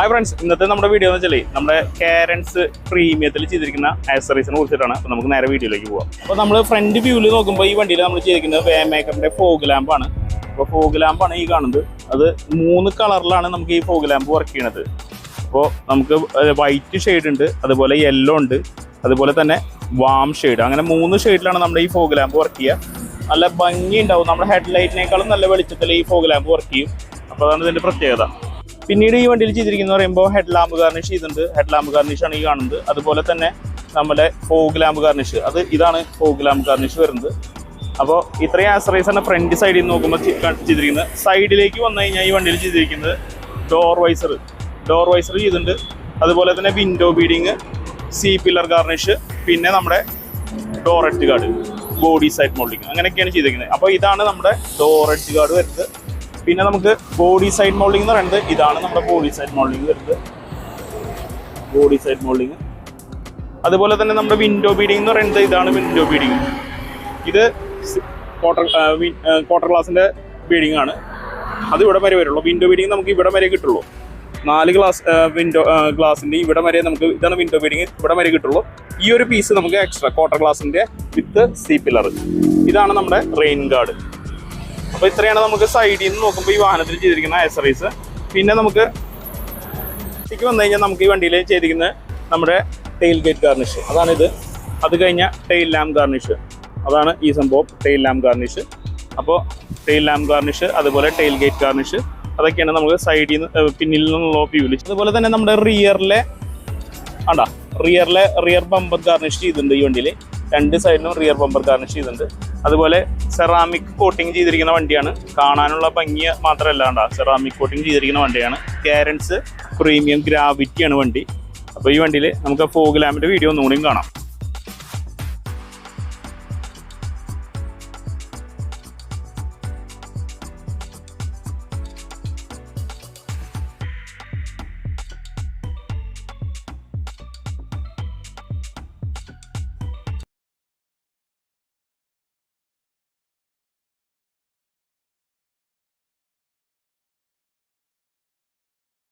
Hi friends ഇന്നത്തെ നമ്മുടെ video എന്ന് വെച്ചാൽ നമ്മുടെ കാരൻസ് പ്രീമിയത്തിൽ ചെയ്തിരിക്കുന്ന ആക്സറീസിനെ കുറിച്ചിട്ടാണ്. അപ്പോൾ നമുക്ക് നേരെ വീഡിയോയിലേക്ക് പോകാം അപ്പോൾ നമ്മൾ ഫ്രണ്ട് വ്യൂവിൽ നോക്കുമ്പോൾ ഈ വണ്ടിയിൽ നമ്മൾ ചെയ്തിരിക്കുന്നത് വേ മേക്കറിന്റെ ഫോഗ് ലാമ്പാണ് അപ്പോൾ ഫോഗ് ലാമ്പാണ് ഈ കാണുന്നത്. അത് മൂന്ന് കളറിലാണ് നമുക്ക് ഈ ഫോഗ് ലാമ്പ് വർക്ക് ചെയ്യണത്. അപ്പോൾ നമുക്ക് വൈറ്റ് ഷെയ്ഡ് ഉണ്ട് അതുപോലെ യെല്ലോ ഉണ്ട് അതുപോലെ തന്നെ വാം ഷെയ്ഡ് അങ്ങനെ മൂന്ന് ഷെയ്ഡിലാണ് നമ്മുടെ ഈ ഫോഗ് ലാമ്പ് വർക്ക് ചെയ്യുക നല്ല ഭംഗി ഉണ്ടാവും നമ്മുടെ ഹെഡ് ലൈറ്റിനേക്കാളും നല്ല വെളിച്ചത്തിൽ ഈ ഫോഗ് ലാമ്പ് വർക്ക് ചെയ്യും. അപ്പോൾ അതാണ് ഇതിന്റെ പ്രത്യേകത. പിന്നീട് ഈ വണ്ടിയിൽ ചെയ്തിരിക്കുന്ന പറയുമ്പോൾ ഹെഡ് ലാമ്പ് ഗാർണിഷ് ചെയ്തിട്ടുണ്ട്. ഹെഡ് ലാമ്പ് ഗാർണിഷ് ആണ് ഈ കാണുന്നത്. അതുപോലെ തന്നെ നമ്മുടെ ഫോഗ് ലാമ്പ് ഗാർണിഷ് അത് ഇതാണ് ഫോഗ് ലാമ്പ് ഗാർണിഷ് വരുന്നത്. അപ്പോൾ ഇത്രയും ആസറൈസ് ആണ് ഫ്രണ്ട് സൈഡിൽ നിന്ന് നോക്കുമ്പോൾ ചെയ്തിരിക്കുന്നത്. സൈഡിലേക്ക് വന്നു കഴിഞ്ഞാൽ ഈ വണ്ടിയിൽ ചെയ്തിരിക്കുന്നത് ഡോർ വൈസർ ഡോർ വൈസർ ചെയ്തിട്ടുണ്ട്. അതുപോലെ തന്നെ window beading C pillar garnish പിന്നെ നമ്മുടെ door edge guard body side moulding അങ്ങനെയൊക്കെയാണ് ചെയ്തിരിക്കുന്നത്. അപ്പോൾ ഇതാണ് നമ്മുടെ ഡോർ എഡ്ജ് ഗാർഡ് വരുന്നത്. പിന്നെ നമുക്ക് ബോഡി സൈഡ് മോൾഡിംഗ് എന്ന് പറയുന്നത് ഇതാണ് നമ്മുടെ ബോഡി സൈഡ് മോൾഡിംഗ് വരുന്നത്. ബോഡി സൈഡ് മോൾഡിംഗ് അതുപോലെ തന്നെ നമ്മുടെ വിൻഡോ ബീഡിംഗ് എന്ന് പറയുന്നത് ഇതാണ് വിൻഡോ ബീഡിംഗ് ഇത് ക്വാർട്ടർ ക്വാർട്ടർ ഗ്ലാസിന്റെ ബീഡിംഗ് ആണ്. അത് ഇവിടെ വരെ വരുള്ളൂ. വിൻഡോ ബീഡിംഗ് നമുക്ക് ഇവിടെ വരെ കിട്ടുള്ളൂ. നാല് ഗ്ലാസ് വിൻഡോ ഗ്ലാസിന്റെ ഇവിടെ വരെ നമുക്ക് ഇതാണ് വിൻഡോ ബീഡിംഗ് ഇവിടെ വരെ കിട്ടുള്ളൂ. ഈ ഒരു പീസ് നമുക്ക് എക്സ്ട്രാ ക്വാർട്ടർ ഗ്ലാസിന്റെ വിത്ത് സി പില്ലർ ഇതാണ് നമ്മുടെ റെയിൻ ഗാർഡ് അപ്പൊ ഇത്രയാണ് നമുക്ക് സൈഡിൽ നിന്ന് നോക്കുമ്പോൾ ഈ വാഹനത്തിൽ ചെയ്തിരിക്കുന്ന ആക്സറീസ് പിന്നെ നമുക്ക് ഇതിലേക്ക് വന്നു കഴിഞ്ഞാൽ നമുക്ക് ഈ വണ്ടിയിൽ ചെയ്തിരിക്കുന്ന നമ്മുടെ ടെയിൽ ഗേറ്റ് ഗാർണിഷ് അതാണിത്. അത് കഴിഞ്ഞ ടെയിൽ ലാം ഗാർണിഷ് അതാണ് ഈ സംഭവം ടെയിൽ ലാം ഗാർണിഷ് അപ്പോൾ ടെയിൽ ലാം ഗാർണിഷ് അതുപോലെ ടെയിൽ ഗേറ്റ് ഗാർണിഷ് അതൊക്കെയാണ് നമുക്ക് സൈഡിൽ നിന്ന് പിന്നിൽ നിന്നുള്ള വ്യൂവിൽ അതുപോലെ തന്നെ നമ്മുടെ റിയറിലെ ആണ്ടാ റിയറിലെ റിയർ ബമ്പർ ഗാർണിഷ് ചെയ്തിട്ടുണ്ട് ഈ വണ്ടിയിൽ രണ്ട് സൈഡിലും റിയർ ബമ്പർ ഗാർണിഷ് ചെയ്തിട്ടുണ്ട്. അതുപോലെ സെറാമിക് കോട്ടിംഗ് ചെയ്തിരിക്കുന്ന വണ്ടിയാണ്. കാണാനുള്ള ഭംഗി മാത്രമല്ല കണ്ടാ. സെറാമിക് കോട്ടിംഗ് ചെയ്തിരിക്കുന്ന വണ്ടിയാണ്. കാരൻസ് പ്രീമിയം ഗ്രാവിറ്റിയാണ് വണ്ടി. അപ്പോൾ ഈ വണ്ടിയിൽ നമുക്ക് ഫോഗ് ലാമ്പിന്റെ വീഡിയോ ഒന്നുകൂടിയും കാണാം.